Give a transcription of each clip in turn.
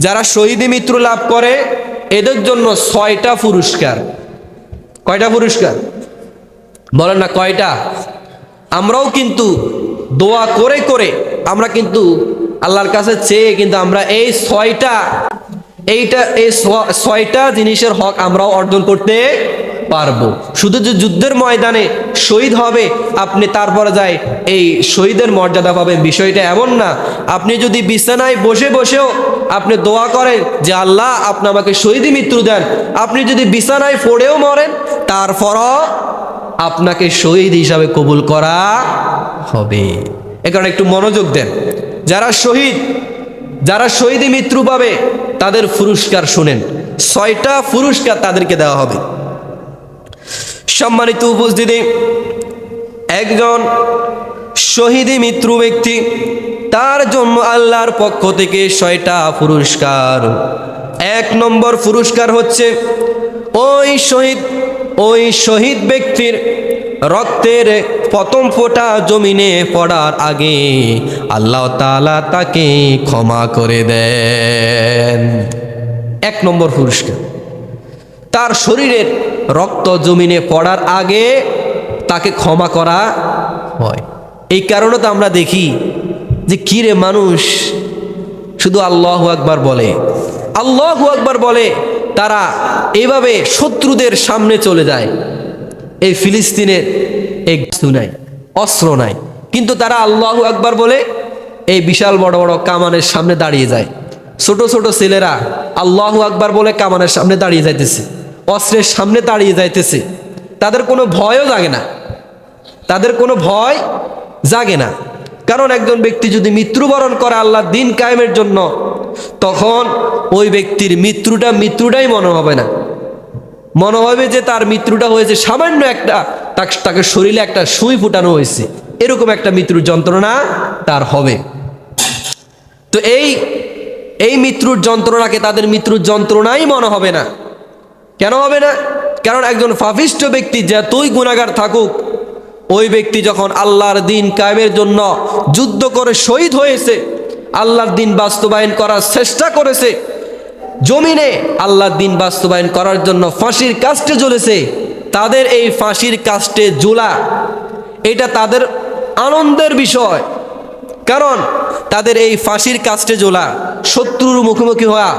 যারা শহীদ মিত্র লাভ করে, এদের জন্য ছয়টা পুরস্কার। কয়টা পুরস্কার? বলেন না, কয়টা? আমরাও কিন্তু দোয়া করে করে আমরা কিন্তু আল্লাহর কাছে চেয়ে কিন্তু আমরা এই ছয়টা, এইটা, এই ছয়টা জিনিসের হক আমরাও অর্জন করতে পারব। শুধু যে যুদ্ধের ময়দানে শহীদ হবে, আপনি তারপরে যায় এই শহীদের মর্যাদা পাবেন। বিষয়টা এমন না। আপনি যদি বিছানায় বসে বসেও আপনি দোয়া করেন যে আল্লাহ আপনি আমাকে শহীদই মৃত্যু দেন, আপনি যদি বিছানায় পড়েও মরেন, তারপরও আপনাকে শহীদ হিসাবে কবুল করা হবে। এ কারণে একটু মনোযোগ দেন। যারা শহীদ, যারা শহীদে মৃত্যু পাবে, তাদের পুরস্কার শুনেন। ছয়টা পুরস্কার তাদেরকে দেওয়া হবে। সম্মানিত উপস্থিতি, একজন শহীদী মৃত্যু ব্যক্তি, তার জন্য আল্লাহর পক্ষ থেকে ছয়টা পুরস্কার। এক নম্বর পুরস্কার হচ্ছে ওই শহীদ ওই শহীদ ব্যক্তির রক্তের প্রথম ফোঁটা জমিনে পড়ার আগে আল্লাহ তাআলা তাকে ক্ষমা করে দেন। এক নম্বর পুরস্কার। তার শরীরের রক্ত জমিনে পড়ার আগে তাকে ক্ষমা করা হয়। এই কারণে তো আমরা দেখি যে কিরে মানুষ, শুধু আল্লাহ আকবার বলে। আল্লাহ আকবার বলে, তারা এইভাবে শত্রুদের সামনে চলে যায়। এই ফিলিস্তিনের এই নাই, অস্ত্র নাই। কিন্তু তারা আল্লাহ আকবার বলে, এই বিশাল বড় বড় কামানের সামনে দাঁড়িয়ে যায়। ছোট ছোট ছেলেরা আল্লাহ আকবার বলে কামানের সামনে দাঁড়িয়ে যাইতেছে। অস্ত্রের সামনে দাঁড়িয়ে যাইতেছে। তাদের কোনো ভয়ও জাগে না। তাদের কোনো ভয় জাগে না। কারণ একজন ব্যক্তি যদি মৃত্যুবরণ করে আল্লাহ দিন কায়েমের জন্য, তখন ওই ব্যক্তির মৃত্যুটা মৃত্যুটাই মনে হবে না। মনে হবে যে তার মৃত্যুটা হয়েছে সামান্য একটা তাক- শরীরে একটা সুই ফুটানো হয়েছে। এরকম একটা মৃত্যুর যন্ত্রণা তার হবে। তো এই এই মৃত্যুর যন্ত্রণাকে তাদের মৃত্যুর যন্ত্রণাই মনে হবে না। কেন হবে না? কারণ একজন ফাফিষ্ট ব্যক্তি যতই গুণাগার থাকুক, ওই ব্যক্তি যখন আল্লাহর দিন কায়েমের জন্য যুদ্ধ করে শহীদ হয়েছে, আল্লাহর দিন বাস্তবায়ন করার চেষ্টা করেছে, জমিনে আল্লাহর দিন বাস্তবায়ন করার জন্য ফাঁসির কাস্টে জ্বলেছে, তাদের এই ফাঁসির কাস্টে জোলা এটা তাদের আনন্দের বিষয়। কারণ তাদের এই ফাঁসির কাস্টে জোলা শত্রুর মুখোমুখি হওয়া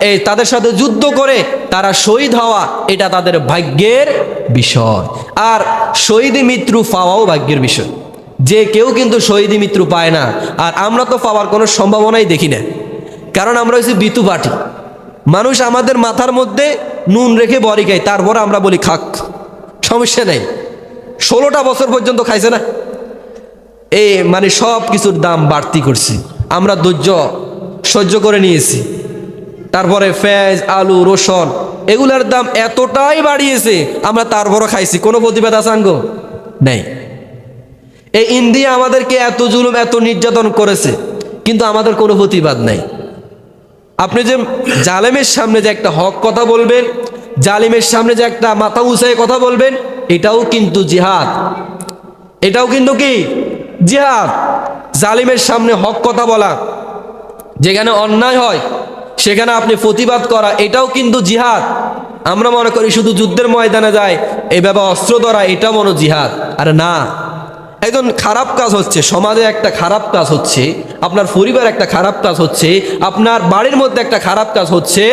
এই তাদের সাথে যুদ্ধ করে তারা শহীদ হওয়া, এটা তাদের ভাগ্যের বিষয়। আর শহীদি মৃত্যু পাওয়াও ভাগ্যের বিষয়। যে কেউ কিন্তু শহীদি মৃত্যু পায় না। আর আমরা তো পাওয়ার কোনো সম্ভাবনাই দেখি না। কারণ আমরা হচ্ছে বিতু পাটি মানুষ আমাদের মাথার মধ্যে নুন রেখে বড়ি খায়, তারপর আমরা বলি, খাক, সমস্যা নেই। ষোলোটা বছর পর্যন্ত খাইছে না? এ মানে সব কিছুর দাম বাড়তি করছি। আমরা ধৈর্য সহ্য করে নিয়েছি। তারপরে পেঁয়াজ আলু, রসুন, এগুলার দাম এতটাই বাড়িয়েছে, আমরা তারপরও খাইছি। কোনো প্রতিবাদ আসাঙ্গ নেই। এই ইন্ডিয়া আমাদেরকে এত জুলুম, এত নির্যাতন করেছে, কিন্তু আমাদের কোনো প্রতিবাদ নাই। আপনি যে জালেমের সামনে যে একটা হক কথা বলবেন, জালিমের সামনে যে একটা মাথা উঁচায় কথা বলবেন, এটাও কিন্তু জিহাদ। এটাও কিন্তু কি? জিহাদ। জালিমের সামনে হক কথা বলা, যেখানে অন্যায় হয় সেখানে আপনি প্রতিবাদ করা, এটাও কিন্তু জিহাদ। আমরা মনে করি শুধু যুদ্ধের ময়দানে যায়, এই ব্যাপার অস্ত্র ধরা এটা মনে জিহাদ। আরে না। একজন খারাপ কাজ হচ্ছে, সমাজে একটা খারাপ কাজ হচ্ছে, আপনার পরিবার একটা খারাপ কাজ হচ্ছে, আপনার বাড়ির মধ্যে একটা খারাপ কাজ হচ্ছে,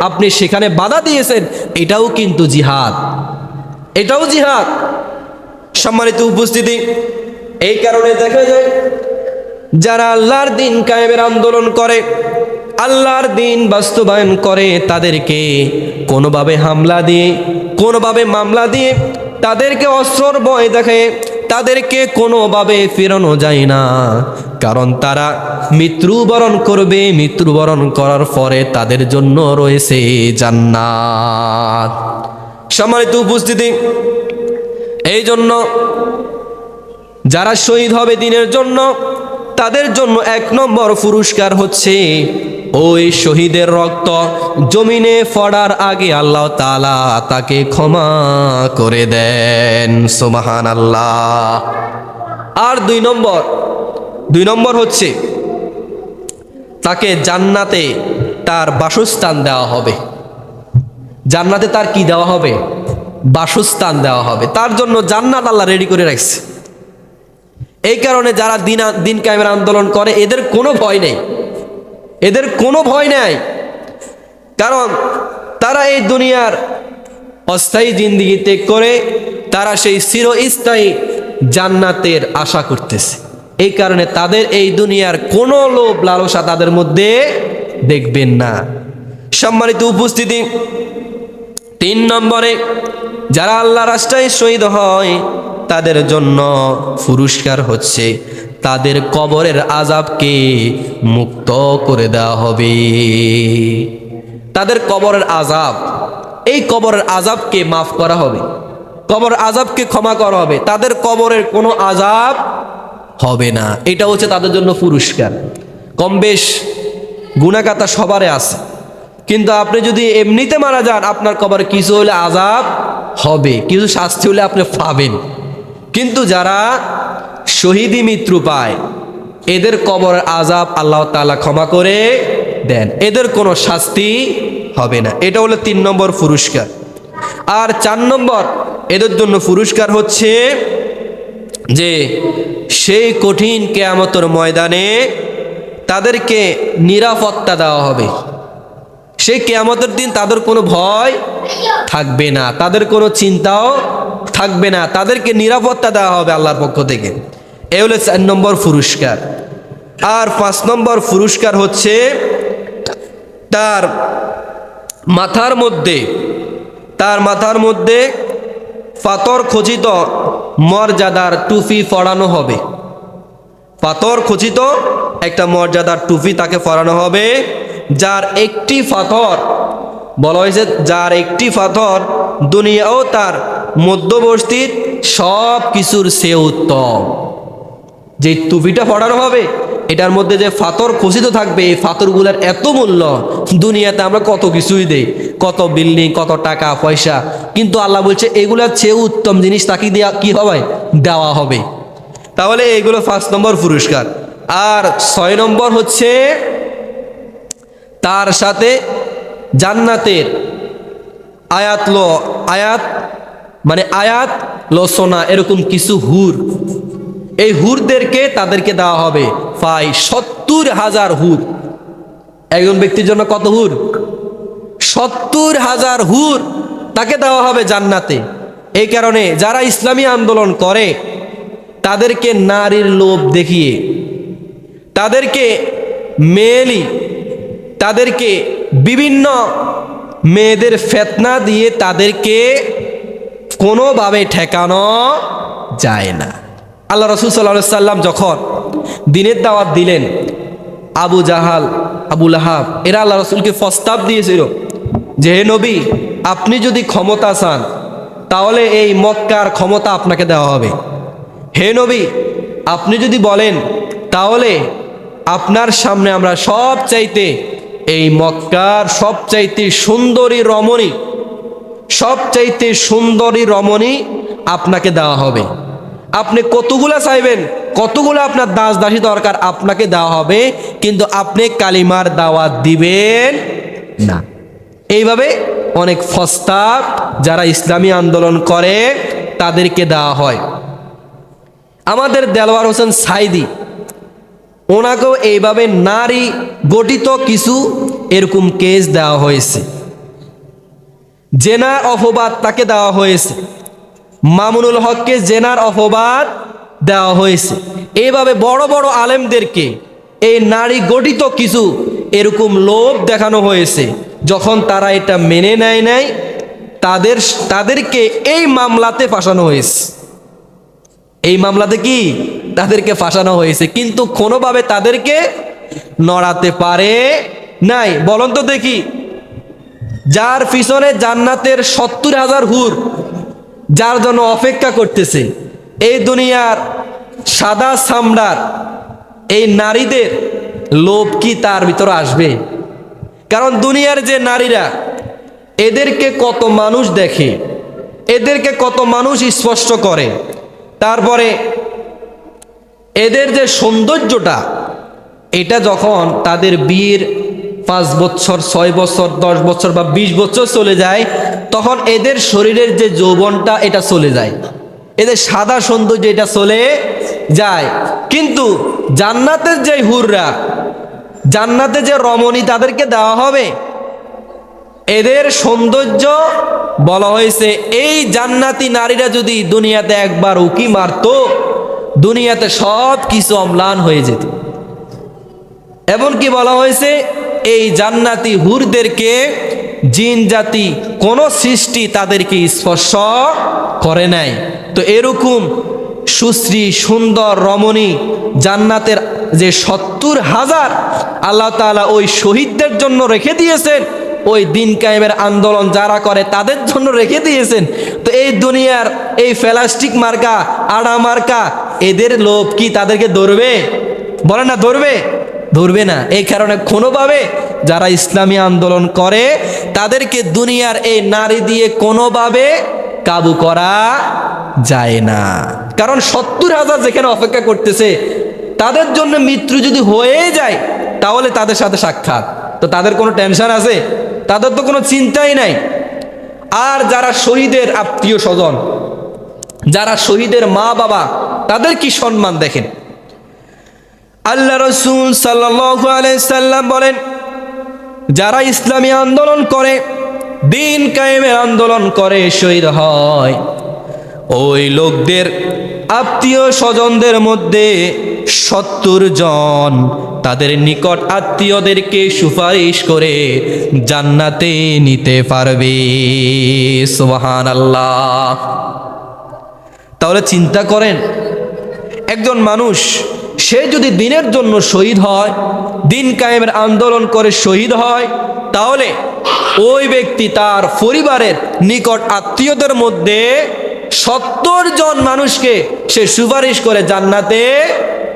আপনি সেখানে বাধা দিয়েছেন, এটাও কিন্তু জিহাদ। এটাও জিহাদ। সম্মানিত উপস্থিতি, এই কারণে দেখা যায়, যারা আল্লাহর দিন কায়েমের আন্দোলন করে আল্লাহর দিন বাস্তবায়ন করে তাদেরকে কোনোভাবে হামলা দিয়ে, কোনোভাবে মামলা দিয়ে, তাদেরকে অস্ত্রর ভয় দেখে, তাদেরকে কোনোভাবে ফেরানো যায় না। কারণ তারা মৃত্যুবরণ করবে, মৃত্যুবরণ করার পরে তাদের জন্য রয়েছে জান্নাত। সম্মানিত উপস্থিতি, এই জন্য যারা শহীদ হবে দিনের জন্য, তাদের জন্য এক নম্বর পুরস্কার হচ্ছে ওই শহীদের রক্ত জমিনে ফড়ার আগে আল্লাহ তালা তাকে ক্ষমা করে দেন সোমাহান আল্লাহ আর দুই নম্বর দুই নম্বর হচ্ছে তাকে জান্নাতে তার বাসস্থান দেওয়া হবে। জান্নাতে তার কি দেওয়া হবে? বাসস্থান দেওয়া হবে। তার জন্য জান্নাত আল্লাহ রেডি করে রাখছে। এই কারণে যারা দিন দিন কায়েমের আন্দোলন করে, এদের কোনো ভয় নেই। এদের কোনো ভয় নাই। কারণ তারা এই দুনিয়ার অস্থায়ী জিন্দিগি ত্যাগ করে তারা সেই চিরস্থায়ী জান্নাতের আশা করতেছে। এই কারণে তাদের এই দুনিয়ার কোনো লোভ লালসা তাদের মধ্যে দেখবেন না। সম্মানিত উপস্থিতি, তিন নম্বরে, যারা আল্লাহ রাস্তায় শহীদ হয়, তাদের জন্য পুরস্কার হচ্ছে। তাদের কবরের আজাবকে মুক্ত করে দেওয়া হবে। তাদের কবরের আজাব এই কবরের আজাবকে মাফ করা হবে। কবর আজাবকে ক্ষমা করা হবে। তাদের কবরের কোনো আজাব হবে না। এটা হচ্ছে তাদের জন্য পুরস্কার। কম বেশ গুণাকাতা সবারে আছে। কিন্তু আপনি যদি এমনিতে মারা যান, আপনার কবরে কিছু হলে আজাব হবে, কিছু শাস্তি হলে আপনি পাবেন। কিন্তু যারা শহীদি মৃত্যু পায়। এদের কবর আজাব আল্লাহ তালা ক্ষমা করে দেন। এদের কোনো শাস্তি হবে না। এটা হলো তিন নম্বর পুরস্কার। আর চার নম্বর, এদের জন্য পুরস্কার হচ্ছে যে সেই কঠিন কেয়ামতর ময়দানে তাদেরকে নিরাপত্তা দেওয়া হবে। সেই কেয়ামতের দিন তাদের কোনো ভয় থাকবে না। তাদের কোনো চিন্তাও থাকবে না, তাদেরকে নিরাপত্তা দেওয়া হবে আল্লাহর পক্ষ থেকে। এ হলো চার নম্বর পুরস্কার। আর পাঁচ নম্বর পুরস্কার হচ্ছে তার মাথার মধ্যে, তার মাথার মধ্যে পাথর খচিত মর্যাদার টুপি পরানো হবে। পাথর খচিত একটা মর্যাদার টুপি তাকে পরানো হবে, যার একটি পাথর, বলা হয়েছে যার একটি পাথর দুনিয়াও তার মধ্যবর্তীর সব কিছুর সে উত্তম। যে টুপিটা পড়ানো হবে, এটার মধ্যে যে ফাতর খচিত থাকবে, এই ফাতরগুলোর এত মূল্য, দুনিয়াতে আমরা কত কিছুই দেই, কত বিল্ডিং, কত টাকা, পয়সা। কিন্তু আল্লাহ বলছে, এগুলোর চেয়ে উত্তম জিনিস তাকে দেওয়া কি হবে? দেওয়া হবে। তাহলে এগুলো ফার্স্ট নম্বর পুরস্কার। আর ছয় নম্বর হচ্ছে, তার সাথে জান্নাতের আয়াত ল আয়াত মানে আয়াত, লসনা, এরকম কিছু হুর। এই হুরদেরকে তাদেরকে দেওয়া হবে প্রায় সত্তর হাজার হুর। একজন ব্যক্তির জন্য কত হুর? সত্তর হাজার হুর তাকে দেওয়া হবে জান্নাতে। এই কারণে যারা ইসলামী আন্দোলন করে, তাদেরকে নারীর লোভ দেখিয়ে, তাদেরকে মেয়েলি, তাদেরকে বিভিন্ন মেয়েদের ফেতনা দিয়ে তাদেরকে কোনোভাবে ঠেকানো যায় না। আল্লাহ রসুল সাল্লাহ সাল্লাম যখন দিনের দাওয়াত দিলেন, আবু জাহাল আবুল আহাব এরা আল্লাহ রসুলকে প্রস্তাব দিয়েছিল যে, হে নবী, আপনি যদি ক্ষমতা চান, তাহলে এই মক্কার ক্ষমতা আপনাকে দেওয়া হবে। হে নবী, আপনি যদি বলেন, তাহলে আপনার সামনে আমরা সব চাইতে এই মক্কার সব চাইতে সুন্দরী রমণী সবচাইতে সুন্দরী রমণী আপনাকে দেওয়া হবে। আপনি কতগুলা চাইবেন, কতগুলো আপনার দাস দাসী দরকার আপনাকে দেওয়া হবে, কিন্তু আপনি কালিমার দাওয়াত দিবেন না। এইভাবে অনেক ফস্তাব যারা ইসলামী আন্দোলন করে, তাদেরকে দেওয়া হয়। আমাদের দেলোয়ার হোসেন সাইদি, ওনাকেও এইভাবে নারী গঠিত কিছু এরকম কেস দেওয়া হয়েছে। জেনার অপবাদ তাকে দেওয়া হয়েছে। মামুনুল হককে জেনার অপবাদ দেওয়া হয়েছে। এইভাবে বড় বড় আলেমদেরকে এই নারী গঠিত কিছু এরকম লোভ দেখানো হয়েছে। যখন তারা এটা মেনে নেয় নাই, তাদের, তাদেরকে এই মামলাতে ফাঁসানো হয়েছে। এই মামলাতে কি? তাদেরকে ফাঁসানো হয়েছে। কিন্তু কোনোভাবে তাদেরকে নড়াতে পারে নাই। বলুন তো দেখি। যার পিছনে জান্নাতের সত্তর হাজার হুর, যার জন্য অপেক্ষা করতেছে। এই দুনিয়ার সাদা চামড়ার এই নারীদের লোভ কি তার ভিতরে আসবে? কারণ দুনিয়ার যে নারীরা, এদেরকে কত মানুষ দেখে, এদেরকে কত মানুষ স্পষ্ট করে। তারপরে এদের যে সৌন্দর্যটা, এটা যখন তাদের বিয়ের পাঁচ বছর, ছয় বছর, দশ বছর বা বিশ বছর চলে যায়, তখন এদের শরীরের যে যৌবনটা, এটা চলে যায়। এদের সাদা সৌন্দর্য এটা চলে যায়। কিন্তু জান্নাতের যে হুররা, জান্নাতে যে রমণী তাদেরকে দেওয়া হবে, এদের সৌন্দর্য বলা হয়েছে, এই জান্নাতি নারীরা যদি দুনিয়াতে একবার উকি মারতো, দুনিয়াতে সব কিছু অম্লান হয়ে যেত। এমনকি বলা হয়েছে এই জান্নাতি হুরদেরকে জিন জাতি কোন সৃষ্টি তাদেরকে স্পর্শ করে নাই। তো এরকম সুশ্রী, সুন্দর, রমণী জান্নাতের যে সত্তর হাজার আল্লাহ তাআলা ওই শহীদদের জন্য রেখে দিয়েছেন, ওই দিন কায়েমের আন্দোলন যারা করে তাদের জন্য রেখে দিয়েছেন। তো এই দুনিয়ার এই প্লাস্টিক মার্কা, আড়া মার্কা, এদের লোভ কি তাদেরকে ধরবে? বলে না, ধরবে? ধরবে না। এই কারণে কোনোভাবে যারা ইসলামী আন্দোলন করে, তাদেরকে দুনিয়ার এই নারী দিয়ে কোনোভাবে কাবু করা যায় না। কারণ সত্তর হাজার যেখানে অপেক্ষা করতেছে, তাদের জন্য মৃত্যু যদি হয়ে যায়, তাহলে তাদের সাথে সাক্ষাৎ। তো তাদের কোনো টেনশন আছে? তাদের তো কোনো চিন্তাই নাই। আর যারা শহীদের আত্মীয় স্বজন, যারা শহীদের মা বাবা তাদের কি সম্মান দেখেন? আল্লাহ রসুল সাল্লাম বলেন, যারা ইসলামী আন্দোলন করে, দিন কায়েমের আন্দোলন করে, শহীদ হয়। ওই লোকদের আত্মীয় স্বজনদের মধ্যে সত্তর জন তাদের নিকট আত্মীয়দেরকে সুপারিশ করে জান্নাতে নিতে পারবে। সোহান আল্লাহ তাহলে চিন্তা করেন, একজন মানুষ সে যদি দিনের জন্য শহীদ হয়, দিন কায়েমের আন্দোলন করে শহীদ হয়, তাহলে ওই ব্যক্তি তার পরিবারের নিকট আত্মীয়দের মধ্যে সত্তর জন মানুষকে সে সুপারিশ করে জান্নাতে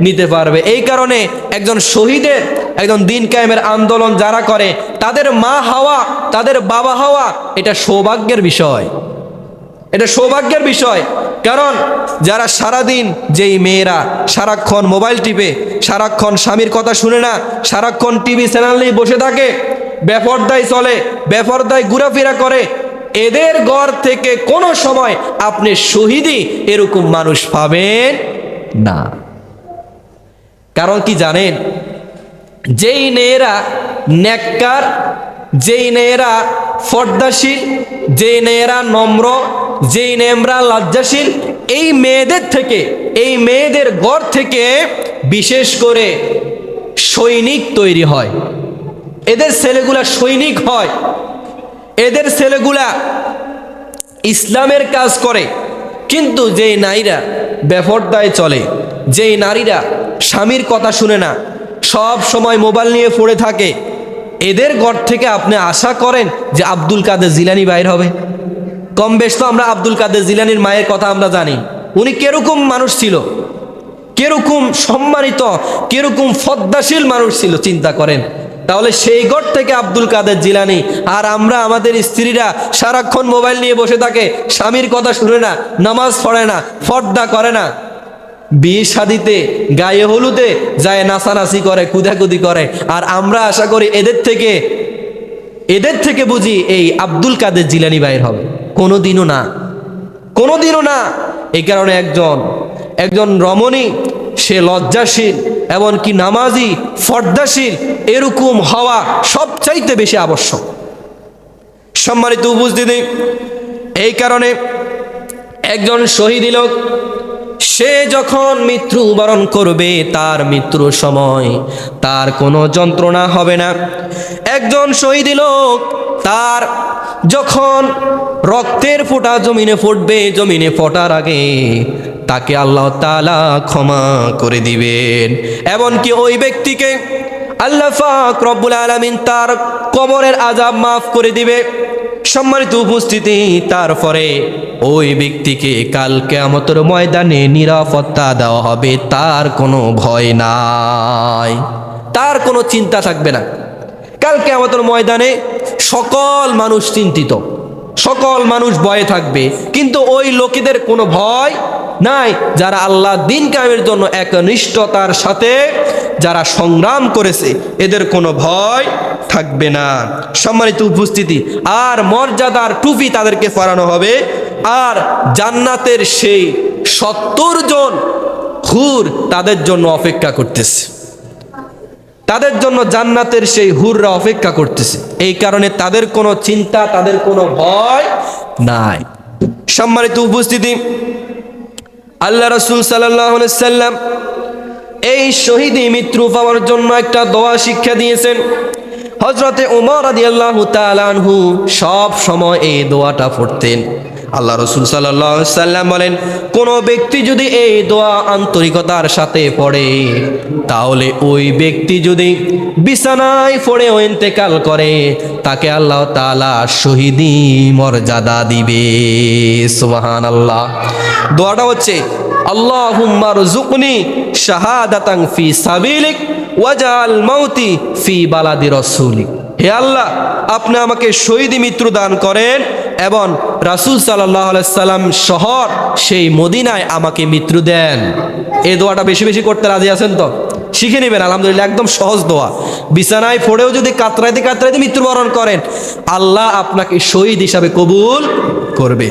নিতে পারবে। এই কারণে একজন শহীদের, একজন দিন কায়েমের আন্দোলন যারা করে, তাদের মা হওয়া, তাদের বাবা হওয়া, এটা সৌভাগ্যের বিষয়। এটা সৌভাগ্যের বিষয়। কারণ যারা সারাদিন যেই মেয়েরা সারাক্ষণ মোবাইল টিপে, সারাক্ষণ স্বামীর কথা শুনে না, সারাক্ষণ টিভি চ্যানেল নিয়ে বসে থাকে, বেপরদায় চলে, বেপরদায় ঘোরাফেরা করে, এদের ঘর থেকে কোনো সময় আপনি শহীদই এরকম মানুষ পাবেন না। কারণ কি জানেন? যেই মেয়েরা নেককার যেই নেয়েরা ফর্দাশীল, যেই নেয়েরা নম্র, যেই মেয়েরা লজ্জাশীল, এই মেয়েদের থেকে, এই মেয়েদের ঘর থেকে বিশেষ করে সৈনিক তৈরি হয়। এদের ছেলেগুলা সৈনিক হয়। এদের ছেলেগুলা ইসলামের কাজ করে। কিন্তু যেই নারীরা বেফরদায় চলে, যেই নারীরা স্বামীর কথা শুনে না, সব সময় মোবাইল নিয়ে পড়ে থাকে এদের ঘর থেকে আপনি আশা করেন যে আব্দুল কাদের জিলানি বাইর হবে? কম বেশ তো আমরা আব্দুল কাদের জিলানির মায়ের কথা আমরা জানি। উনি কেরকম মানুষ ছিল? কীরকম সম্মানিত, কীরকম ফদ্দাশীল মানুষ ছিল, চিন্তা করেন। তাহলে সেই ঘর থেকে আব্দুল কাদের জিলানি, আর আমরা আমাদের স্ত্রীরা সারাক্ষণ মোবাইল নিয়ে বসে থাকে, স্বামীর কথা শুনে না, নামাজ পড়ে না, ফর্দা করে না। বিয়ে শাদিতে, গায়ে হলুদে যায় নাচানাচি করে, কুদাকুদি করে। আর আমরা আশা করি এদের থেকে এদের থেকে বুঝি এই আব্দুল কাদের জিলানি বাইর হবে। কোনোদিনও না। কোনোদিনও না। এই কারণে একজন একজন রমণী, সে লজ্জাশীল, এমনকি নামাজি, ফর্দাশীল, এরকম হওয়া সবচাইতে বেশি আবশ্যক। সম্মানিত উপস্থিতি, এই কারণে একজন শহীদ লোক সে যখন মৃত্যু বরণ করবে, তার মৃত্যুর সময় তার কোনো যন্ত্রণা হবে না। একজন শহীদ লোক, তার যখন রক্তের ফোঁটা জমিনে ফুটবে, জমিনে ফোটার আগে তাকে আল্লাহ তালা ক্ষমা করে দিবেন। এমনকি ওই ব্যক্তিকে আল্লাহ পাক রব্বুল আলমিন তার কবরের আজাব মাফ করে দিবে। সম্মানিত উপস্থিতি, তারপরে ওই ব্যক্তিকে কাল কেয়ামতের ময়দানে নিরাপত্তা দেওয়া হবে, তার কোনো ভয় নাই। তার কোনো চিন্তা থাকবে না। কাল কেয়ামতের ময়দানে সকল মানুষ চিন্তিত, সকল মানুষ ভয়ে থাকবে, কিন্তু ওই লোকেদের কোনো ভয় নাই, যারা আল্লাহ দিন কামের জন্য একনিষ্ঠতার সাথে যারা সংগ্রাম করেছে, এদের কোনো ভয় থাকবে না। সম্মানিত উপস্থিতি, আর মর্যাদার টুপি তাদেরকে পরানো হবে। আর জান্নাতের সেই সত্তর জন হুর তাদের জন্য অপেক্ষা করতেছে। তাদের জন্য জান্নাতের সেই হুররা অপেক্ষা করতেছে। এই কারণে তাদের কোনো চিন্তা, তাদের কোনো ভয় নাই। সম্মানিত উপস্থিতি, আল্লাহ রসুল সাল্লাম এই শহীদি মৃত্যু পাওয়ার জন্য একটা দোয়া শিক্ষা দিয়েছেন। হজরতে উমর আদি আল্লাহ তালানহু সব সময় এই দোয়াটা পড়তেন। আল্লাহ রসুল সাল্লাম বলেন, কোনো ব্যক্তি যদি এই দোয়া আন্তরিকতার সাথে পড়ে, তাহলে ওই ব্যক্তি যদি বিছানায় পড়ে ইন্তেকাল করে, তাকে আল্লাহ তালা শহীদি মর্যাদা দিবে। সুবাহান আল্লাহ দোয়াটা হচ্ছে, আল্লাহুম্মা রযুকনি শাহাদাতান ফি সাবিলিক ওয়াজআল মাউতি ফি বালাদি রাসূলিক হে আল্লাহ, আপনি আমাকে শহীদি মৃত্যু দান করেন এবং রাসূল আলাইহি সাল্লাম শহর সেই মদিনায় আমাকে মৃত্যু দেন। এই দোয়াটা বেশি বেশি করতে রাজি আছেন তো? শিখে নেবেন, আলহামদুলিল্লাহ, একদম সহজ দোয়া। বিছানায় পড়েও যদি কাতরাইতে কাতরাইতে মৃত্যুবরণ করেন, আল্লাহ আপনাকে শহীদ হিসাবে কবুল করবে।